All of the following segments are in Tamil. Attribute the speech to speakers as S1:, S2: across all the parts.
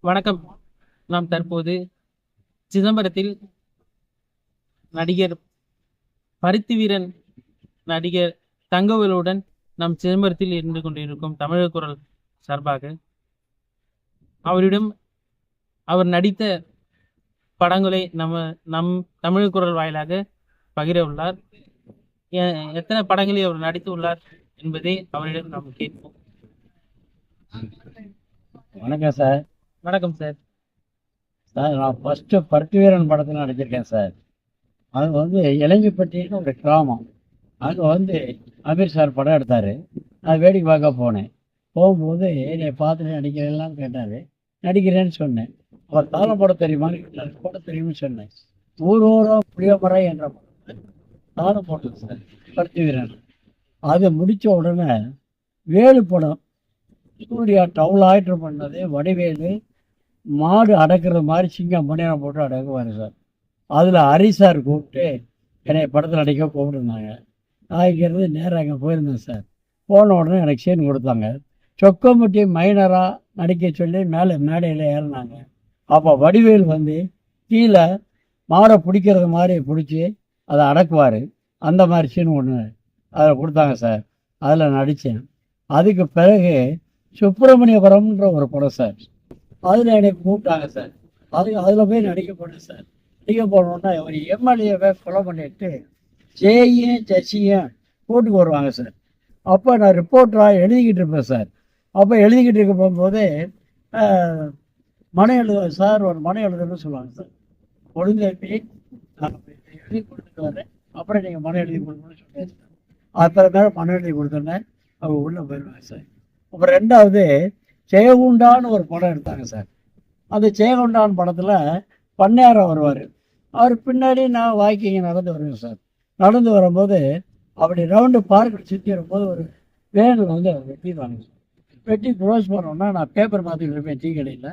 S1: வணக்கம். நாம் தற்போது சிதம்பரத்தில் நடிகர் பருத்தி வீரன் நடிகர் தங்கவேலுடன் நாம் சிதம்பரத்தில் இருந்து கொண்டிருக்கும் தமிழக குரல் சார்பாக அவரிடம் அவர் நடித்த படங்களை நம்ம நம் தமிழக குரல் வாயிலாக பகிர உள்ளார். எ- எத்தனை படங்களில் அவர் நடித்து உள்ளார் என்பதை அவரிடம் நாம் கேட்போம்.
S2: வணக்கம் சார்.
S1: வணக்கம் சார்
S2: சார் நான் ஃபஸ்ட்டு பருத்தி வீரன் படத்தில் நடிச்சிருக்கேன் சார் அது வந்து இளங்கிப்பட்டின்னு ஒரு கிராமம். அங்கே வந்து அமீர் சார் படம் எடுத்தார். நான் வேடிக்கை பார்க்க போனேன். போகும்போது என்னை பார்த்துட்டு நடிக்கிறேன்லாம் கேட்டார். நடிக்கிறேன்னு சொன்னேன். அவர் தாளம் போட தெரியுமான்னு கேட்டார். போட தெரியும்னு சொன்னேன். ஊரோரம் புளியமரம் என்ற தாளம் போட்டது சார் பருத்தி வீரன் அதை முடித்த உடனே வேலு படம். சூர்யா டவுல் ஆயிட்டு பண்ணது வடிவேலு மாடு அடக்கிறது மாதிரி சிங்கம் மணியம் போட்டு அடக்குவார் சார். அதில் ஹரி சார் கூப்பிட்டு என்னை படத்தில் நடிக்க கூப்பிட்டுருந்தாங்க. நான் இங்கேருந்து நேராக அங்கே போயிருந்தேன் சார். போன உடனே எனக்கு சீன் கொடுத்தாங்க. சொக்கமுட்டி மைனராக நடிக்க சொல்லி மேலே மேடையில் ஏறினாங்க. அப்போ வடிவேல் வந்து கீழே மாடை பிடிக்கிறது மாதிரி பிடிச்சி அதை அடக்குவார். அந்த மாதிரி சீன் ஒன்று அதில் கொடுத்தாங்க சார். அதில் நடித்தேன் அதுக்கு பிறகு சுப்பிரமணியபுரம்ன்ற ஒரு படம் சார். அதில் எனக்கு கூப்பிட்டாங்க சார். அது அதில் போய் நடிக்க போனேன் சார். நடிக்க போனோன்னா ஒரு எம்எல்ஏவை கொலை பண்ணிட்டு ஜேயும் ஜெசியும் கூட்டுக்கு வருவாங்க சார். அப்போ நான் ரிப்போர்ட்டராக எழுதிக்கிட்டு இருப்பேன் சார். அப்போ எழுதிக்கிட்டு இருக்க போகும்போது மனை எழுத சார் ஒரு மனை எழுதுன்னு சொல்லுவாங்க சார். ஒழுங்கேப்பி நான் எழுதி கொடுத்துட்டு வரேன். அப்புறம் நீங்கள் மனை எழுதி கொடுக்கணும்னு சொன்னேன் அப்புறமேல மனை எழுதி கொடுத்தோன்னே அவங்க உள்ளே போயிடுவாங்க சார். அப்புறம் ரெண்டாவது ஜெயகுண்டான்னு ஒரு படம் எடுத்தாங்க சார். அந்த ஜெயகுண்டான் படத்தில் பண்ணையாரம் வருவார். அவர் பின்னாடி நான் வாக்கிங்க நடந்து வருவேன் சார். நடந்து வரும்போது அப்படி ரவுண்டு பார்க்கில் சுற்றி வரும்போது ஒரு வேனில் வந்து அவர் வெட்டிடுவாங்க சார். வெட்டி க்ளோஸ் பண்ணோன்னா நான் பேப்பர் மாற்றிட்டு இருப்பேன் டீ கடையில்.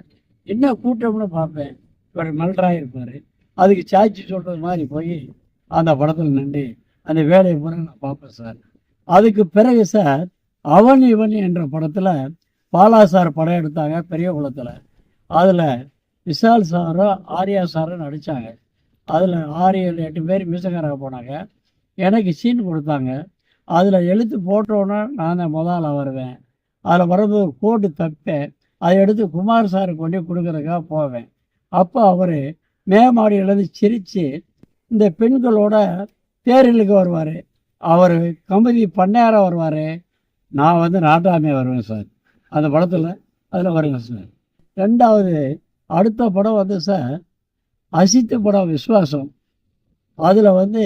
S2: என்ன கூட்டம்னு பார்ப்பேன். இவர் மல்றாக இருப்பார் அதுக்கு சாட்சி சொல்கிறது மாதிரி போய் அந்த படத்தில் நின்று அந்த வேலையை பூரா நான் பார்ப்பேன் சார். அதுக்கு பிறகு சார் அவன் இவன் என்ற படத்தில் பாலா சார் படம் எடுத்தாங்க பெரிய குளத்தில். அதில் விஷால் சாரும் ஆர்யா சாரும் நடித்தாங்க அதில் ஆறு ஏழு எட்டு பேர் மியூசிக்காராக போனாங்க. எனக்கு சீன் கொடுத்தாங்க. அதில் எழுத்து போட்டோன்னே நான் தான் முதல்ல வருவேன். அதில் வரும்போது கோட்டு தப்பேன். அதை எடுத்து குமார் சாருக்கு கொண்டு கொடுக்குறதுக்காக போவேன். அப்போ அவர் மேமாடியிலேருந்து சிரித்து இந்த பெண்களோட தேரிலுக்கு வருவார். அவர் கம்பதி பண்ணையாரம் வருவார். நான் வந்து நாட்டாமே வருவேன் சார். அந்த படத்தில் அதில் வருங்க சார் ரெண்டாவது அடுத்த படம் வந்து சார் அசித்து படம் விஸ்வாசம் அதில் வந்து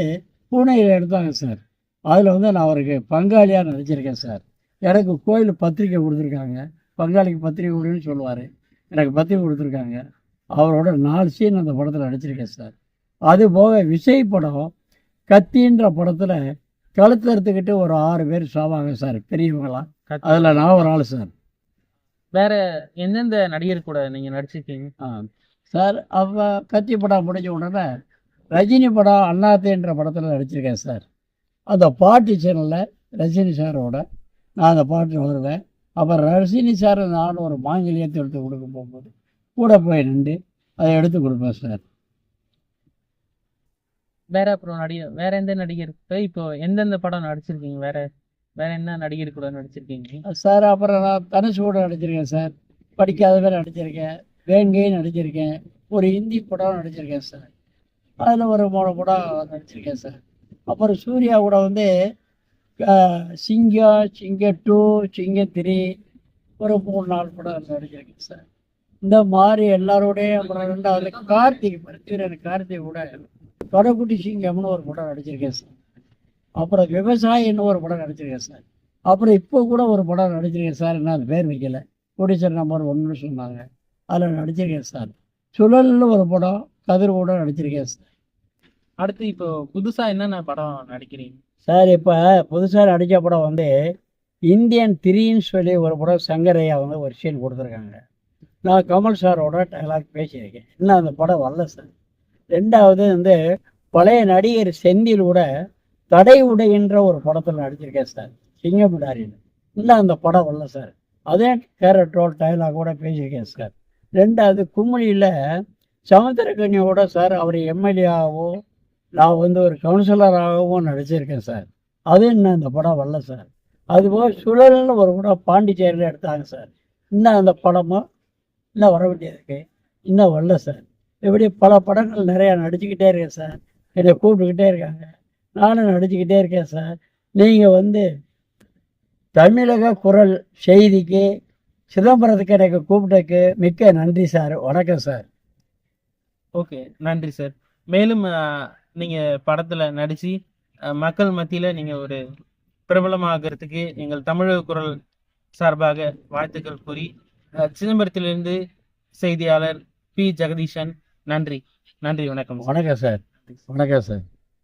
S2: பூனையில் எடுத்தாங்க சார் அதில் வந்து நான் அவருக்கு பங்காளியாக நடிச்சிருக்கேன் சார் எனக்கு கோயில் பத்திரிக்கை கொடுத்துருக்காங்க. பங்காளிக்கு பத்திரிக்கை கொடுன்னு சொல்லுவார். எனக்கு பத்திரிக்கை கொடுத்துருக்காங்க. அவரோட நாலு சீன் அந்த படத்தில் நடிச்சிருக்கேன் சார் அது போக விஜய் படம் கத்தின்ற படத்தில் கழுத்து எடுத்துக்கிட்டு ஒரு ஆறு பேர் சாவாங்க சார் பெரியவங்களாம் அதில் நான் ஒரு ஆள் சார்
S1: வேற எந்தெந்த நடிகர் கூட நீங்க நடிச்சிருக்கீங்க?
S2: சார் அப்போ கத்தி படம் முடிஞ்ச உடனே ரஜினி படம் அண்ணாத்தேன்ற படத்தில் நடிச்சிருக்கேன் சார். அந்த பாட்டு சேனலில் ரஜினி சாரோட நான் அந்த பாட்டு வருவேன். அப்புறம் ரஜினி சார் நானும் ஒரு மாங்கல்யத்தை எடுத்து கொடுக்க போகும்போது கூட போய் நின்று அதை எடுத்து கொடுப்பேன் சார்.
S1: வேற அப்புறம் நடிகர் வேற எந்த நடிகர்? கூட இப்போ எந்தெந்த படம் நடிச்சிருக்கீங்க? வேற வேற என்ன நடிகர் கூட நடிச்சிருக்கீங்க?
S2: சார் அப்புறம் நான் தனுஷ் கூட நடிச்சிருக்கேன் சார். படிக்காதவே நடிச்சிருக்கேன். வேங்கை நடிச்சிருக்கேன். ஒரு ஹிந்தி படம் நடிச்சிருக்கேன் சார். அதில் ஒரு மூணு படம் நடிச்சிருக்கேன் சார். அப்புறம் சூர்யா கூட வந்து சிங்கம் சிங்க டூ சிங்க த்ரீ ஒரு மூணு நாலு படம் நடிச்சிருக்கேன் சார். இந்த மாதிரி எல்லாரோடையும் அப்புறம் ரெண்டாவது கார்த்திக் பருத்திவீரன் கார்த்திக் கூட தொடக்குட்டி சிங்கம்னு ஒரு படம் நடிச்சிருக்கேன் சார். அப்புறம் விவசாயின்னு ஒரு படம் நடிச்சிருக்கேன் சார். அப்புறம் இப்போ கூட ஒரு படம் நடிச்சிருக்கேன் சார். என்ன அது பேர் வைக்கல. ப்ரொடியூசர் நம்பர் ஒன்று சொன்னாங்க. அதில் நடிச்சிருக்கேன் சார். சுழல்னு ஒரு படம் கதிர் கூட நடிச்சிருக்கேன் சார்.
S1: அடுத்து இப்போ புதுசா என்னென்ன படம் நடிக்கிறீங்க?
S2: சார் இப்போ புதுசாக நடித்த படம் வந்து இந்தியன் த்ரீன்னு சொல்லி ஒரு படம் சங்கரையா வந்து ஒரு சீன் கொடுத்துருக்காங்க. நான் கமல் சாரோட டைலாக் பேசியிருக்கேன். இன்னும் அந்த படம் வரல சார். ரெண்டாவது வந்து பழைய நடிகர் செந்தில் கூட தடை உடைகின்ற ஒரு படத்தில் நடிச்சிருக்கேன் சார். சிங்கமிடாரின்னு இன்னும் அந்த படம் வரல சார். அதே கேரக்டரோட டைலாக் கூட பேசியிருக்கேன் சார். ரெண்டாவது கும்மிடியில் சமுத்திரக்கனியோட சார் அவர் எம்எல்ஏவாகவோ நான் வந்து ஒரு கவுன்சிலராகவும் நடிச்சிருக்கேன் சார். அது இன்னும் அந்த படம் வரல சார். அதுபோல் சுழல்னு ஒரு படம் பாண்டிச்சேரியில் எடுத்தாங்க சார். இன்னும் அந்த படமும் இன்னும் வர வேண்டியதுக்கு இன்னும் வரல சார். இப்படி பல படங்கள் நிறையா நடிச்சுக்கிட்டே இருக்கேன் சார். என்னை கூப்பிட்டுக்கிட்டே இருக்காங்க. நானும் நடிச்சுக்கிட்டே இருக்கேன் சார். நீங்கள் வந்து தமிழக குரல் செய்திக்கு சிதம்பரத்துக்கு எனக்கு கூப்பிட்டதுக்கு மிக்க நன்றி சார். வணக்கம் சார்.
S1: ஓகே நன்றி சார். மேலும் அஹ், நீங்க படத்துல அஹ், மக்கள் மத்தியில நீங்க ஒரு பிரபலமாகறதுக்கு எங்கள் தமிழக குரல் சார்பாக வாழ்த்துக்கள் கூறி சிதம்பரத்திலிருந்து செய்தியாளர் பி. ஜெகதீஷன் நன்றி. நன்றி வணக்கம்
S2: வணக்கம் சார். வணக்கம் சார்.